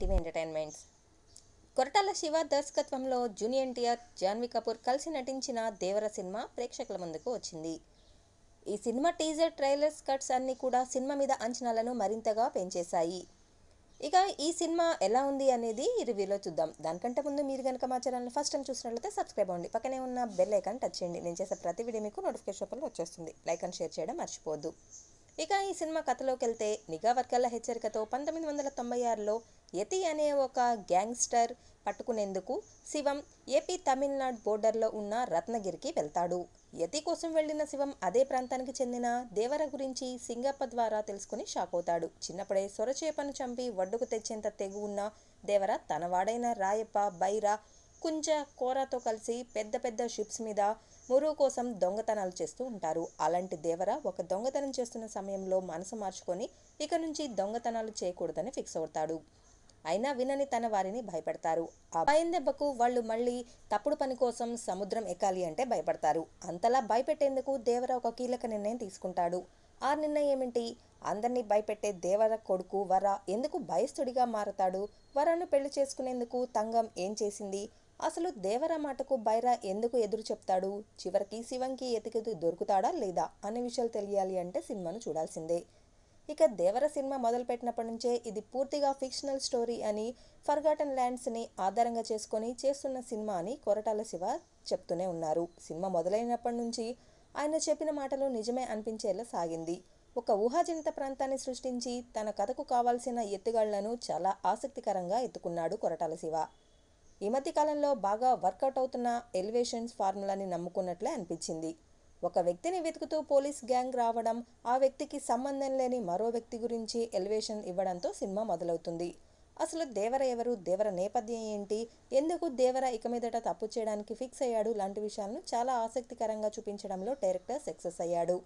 ETV entertainments. Koratala Shiva దర్శకత్వంలో junior NTR Janhvi Kapoor కలిసి నటించిన దేవర సినిమా ప్రేక్షకుల ముందుకు వచ్చింది. ఈ సినిమా టీజర్ ట్రైలర్స్ కట్స్ అన్నీ కూడా సినిమా మీద అంచనాలను మరింతగా పెంచేశాయి. ఇక ఈ సినిమా ఎలా ఉంది అనేది రివ్యూలో చూద్దాం. దానికంటే ముందు మీరు కనుక మా ఛానల్ని ఫస్ట్ టైం చూసినట్లయితే సబ్స్క్రైబ్ అవ్వండి. పక్కనే ఉన్న బెల్ ఐకాన్ టచ్ చేయండి. నేను చేసే ప్రతి వీడియో మీకు నోటిఫికేషన్ రూపంలో వచ్చేస్తుంది. లైక్ అండ్ షేర్ చేయడం మర్చిపోద్దు ఇక ఈ సినిమా కథలోకి వెళ్తే నిఘా వర్గాల హెచ్చరికతో పంతొమ్మిది వందల తొంభై ఆరులో యతి అనే ఒక గ్యాంగ్స్టర్ పట్టుకునేందుకు శివం ఏపీ తమిళనాడు బోర్డర్లో ఉన్న రత్నగిరికి వెళ్తాడు. యతి కోసం వెళ్ళిన శివం అదే ప్రాంతానికి చెందిన దేవర గురించి సింగప్ప ద్వారా తెలుసుకుని షాక్ అవుతాడు. చిన్నప్పుడే సొరచేపను చంపి వడ్డుకు తెచ్చేంత తెగు ఉన్న దేవర తన వాడైన రాయప్ప బైరా కుంజ కోరాతో కలిసి పెద్ద పెద్ద షిప్స్ మీద మురుగు కోసం దొంగతనాలు చేస్తూ ఉంటారు. అలాంటి దేవర ఒక దొంగతనం చేస్తున్న సమయంలో మనసు మార్చుకొని ఇక నుంచి దొంగతనాలు చేయకూడదని ఫిక్స్ అవుతాడు. అయినా వినని తన వారిని భయపెడతారు. ఆ భయం దెబ్బకు వాళ్ళు మళ్ళీ తప్పుడు పని కోసం సముద్రం ఎక్కాలి అంటే భయపడతారు. అంతలా భయపెట్టేందుకు దేవర ఒక కీలక నిర్ణయం తీసుకుంటాడు. ఆ నిర్ణయం ఏమిటి అందరినీ భయపెట్టే దేవర కొడుకు వర ఎందుకు భయస్థుడిగా మారతాడు? వరను పెళ్ళి చేసుకునేందుకు తంగం ఏం చేసింది? అసలు దేవర మాటకు బైరా ఎందుకు ఎదురు చెప్తాడు? చివరికి శివంకి ఎతికి దొరుకుతాడా లేదా? అనే విషయాలు తెలియాలి అంటే సినిమాను చూడాల్సిందే. ఇక దేవర సినిమా మొదలుపెట్టినప్పటి నుంచే ఇది పూర్తిగా ఫిక్షనల్ స్టోరీ అని ఫర్గాటన్ ల్యాండ్స్ని ఆధారంగా చేసుకొని చేస్తున్న సినిమా అని కొరటాల శివ చెప్తూనే ఉన్నారు. సినిమా మొదలైనప్పటి నుంచి ఆయన చెప్పిన మాటలు నిజమే అనిపించేలా సాగింది. ఒక ఊహాజనిత ప్రాంతాన్ని సృష్టించి తన కథకు కావాల్సిన ఎత్తుగాళ్ళను చాలా ఆసక్తికరంగా ఎత్తుకున్నాడు కొరటాల శివ. ఈ మధ్య కాలంలో బాగా వర్కౌట్ అవుతున్న ఎలివేషన్స్ ఫార్ములాని నమ్ముకున్నట్లే అనిపించింది. ఒక వ్యక్తిని వెతుకుతూ పోలీస్ గ్యాంగ్ రావడం ఆ వ్యక్తికి సంబంధం లేని మరో వ్యక్తి గురించి ఎలివేషన్ ఇవ్వడంతో సినిమా మొదలవుతుంది. అసలు దేవర ఎవరు? దేవర నేపథ్యం ఏంటి? ఎందుకు దేవర ఇక మీదట తప్పు చేయడానికి ఫిక్స్ అయ్యాడు? లాంటి విషయాలను చాలా ఆసక్తికరంగా చూపించడంలో డైరెక్టర్ సక్సెస్ అయ్యాడు.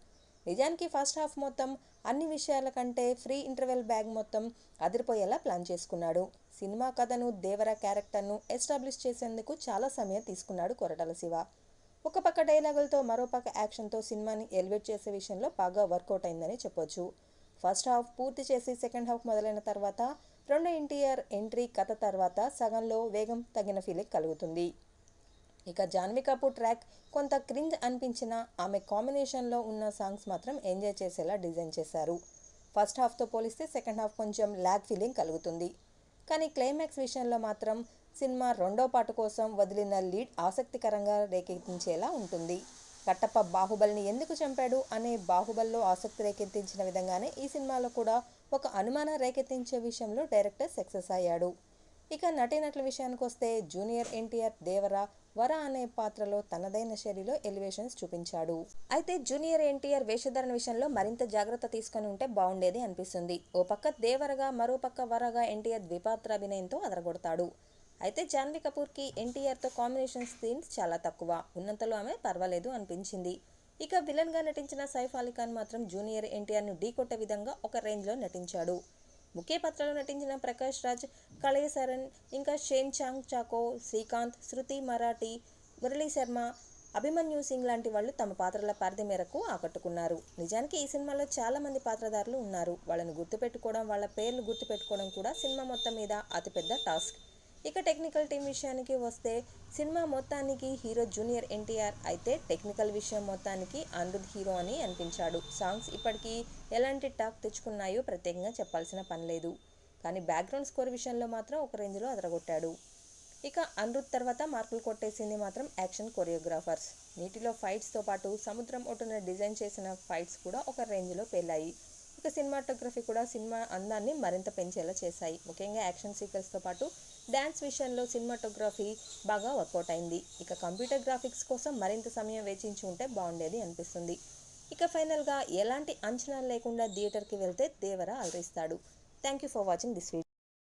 నిజానికి ఫస్ట్ హాఫ్ మొత్తం అన్ని విషయాల కంటే ఫ్రీ ఇంటర్వెల్ బ్యాగ్ మొత్తం అదిరిపోయేలా ప్లాన్ చేసుకున్నాడు. సినిమా కథను దేవర క్యారెక్టర్ను ఎస్టాబ్లిష్ చేసేందుకు చాలా సమయం తీసుకున్నాడు కొరటాల శివ. ఒక పక్క డైలాగులతో మరో పక్క యాక్షన్తో సినిమాని ఎలివేట్ చేసే విషయంలో బాగా వర్కౌట్ అయిందని చెప్పొచ్చు. ఫస్ట్ హాఫ్ పూర్తి చేసి సెకండ్ హాఫ్ మొదలైన తర్వాత రెండో ఎన్టీఆర్ ఎంట్రీ కథ తర్వాత సగంలో వేగం తగిన ఫీలింగ్ కలుగుతుంది. ఇక జాన్వీ కపూర్ ట్రాక్ కొంత క్రింజ్ అనిపించిన ఆమె కాంబినేషన్లో ఉన్న సాంగ్స్ మాత్రం ఎంజాయ్ చేసేలా డిజైన్ చేశారు. ఫస్ట్ హాఫ్తో పోలిస్తే సెకండ్ హాఫ్ కొంచెం ల్యాగ్ ఫీలింగ్ కలుగుతుంది. కానీ క్లైమాక్స్ విషయంలో మాత్రం సినిమా రెండో పాట కోసం వదిలిన లీడ్ ఆసక్తికరంగా రేకెత్తించేలా ఉంటుంది. కట్టప్ప బాహుబలిని ఎందుకు చంపాడు అనే బాహుబలిలో ఆసక్తి రేకెత్తించిన విధంగానే ఈ సినిమాలో కూడా ఒక అనుమానం రేకెత్తించే విషయంలో డైరెక్టర్ సక్సెస్ అయ్యాడు. ఇక నటీనటుల విషయానికి వస్తే జూనియర్ ఎన్టీఆర్ దేవర వర అనే పాత్రలో తనదైన శైలిలో ఎలివేషన్స్ చూపించాడు. అయితే జూనియర్ ఎన్టీఆర్ వేషధారణ విషయంలో మరింత జాగ్రత్త తీసుకొని ఉంటే బాగుండేది అనిపిస్తుంది. ఓ పక్క దేవరగా మరో పక్క వరగా ఎన్టీఆర్ ద్విపాత్ర అభినయంతో అదరగొడతాడు. అయితే జాన్వీ కపూర్కి ఎన్టీఆర్తో కాంబినేషన్ సీన్స్ చాలా తక్కువ. ఉన్నంతలో ఆమె పర్వాలేదు అనిపించింది. ఇక విలన్గా నటించిన సైఫ్ అలీ ఖాన్ మాత్రం జూనియర్ ఎన్టీఆర్ను ఢీకొట్టే విధంగా ఒక రేంజ్లో నటించాడు. ముఖ్య పాత్రలో నటించిన ప్రకాష్ రాజ్ కళయశరణ్ ఇంకా షేన్ చాంగ్ చాకో శ్రీకాంత్ శృతి మరాఠీ మురళీ శర్మ అభిమన్యు సింగ్ లాంటి వాళ్ళు తమ పాత్రల పరిధి మేరకు ఆకట్టుకున్నారు. నిజానికి ఈ సినిమాలో చాలా మంది పాత్రధారులు ఉన్నారు. వాళ్ళని గుర్తుపెట్టుకోవడం వాళ్ళ పేర్లు గుర్తుపెట్టుకోవడం కూడా సినిమా మొత్తం మీద అతిపెద్ద టాస్క్. ఇక టెక్నికల్ టీం విషయానికి వస్తే సినిమా మొత్తానికి హీరో జూనియర్ ఎన్టీఆర్ అయితే టెక్నికల్ విషయం మొత్తానికి అనిరుద్ హీరో అని అనిపించాడు. సాంగ్స్ ఇప్పటికీ ఎలాంటి టాక్ తెచ్చుకున్నాయో ప్రత్యేకంగా చెప్పాల్సిన పని లేదు. కానీ బ్యాక్గ్రౌండ్ స్కోర్ విషయంలో మాత్రం ఒక రేంజ్లో అదరగొట్టాడు. ఇక అనిరుద్ తర్వాత మార్కులు కొట్టేసింది మాత్రం యాక్షన్ కొరియోగ్రాఫర్స్. నీటిలో ఫైట్స్తో పాటు సముద్రం ఒడ్డున డిజైన్ చేసిన ఫైట్స్ కూడా ఒక రేంజ్లో పేలాయి. ఇక సినిమాటోగ్రఫీ కూడా సినిమా అందాన్ని మరింత పెంచేలా చేశాయి. ముఖ్యంగా యాక్షన్ సీక్వెన్స్తో పాటు డ్యాన్స్ విషయంలో సినిమాటోగ్రఫీ బాగా వర్కౌట్ అయింది. ఇక కంప్యూటర్ గ్రాఫిక్స్ కోసం మరింత సమయం వేచించి ఉంటే బాగుండేది అనిపిస్తుంది. ఇక ఫైనల్గా ఎలాంటి అంచనాలు లేకుండా థియేటర్కి వెళ్తే Devara అలరిస్తాడు. Thank you for watching this video.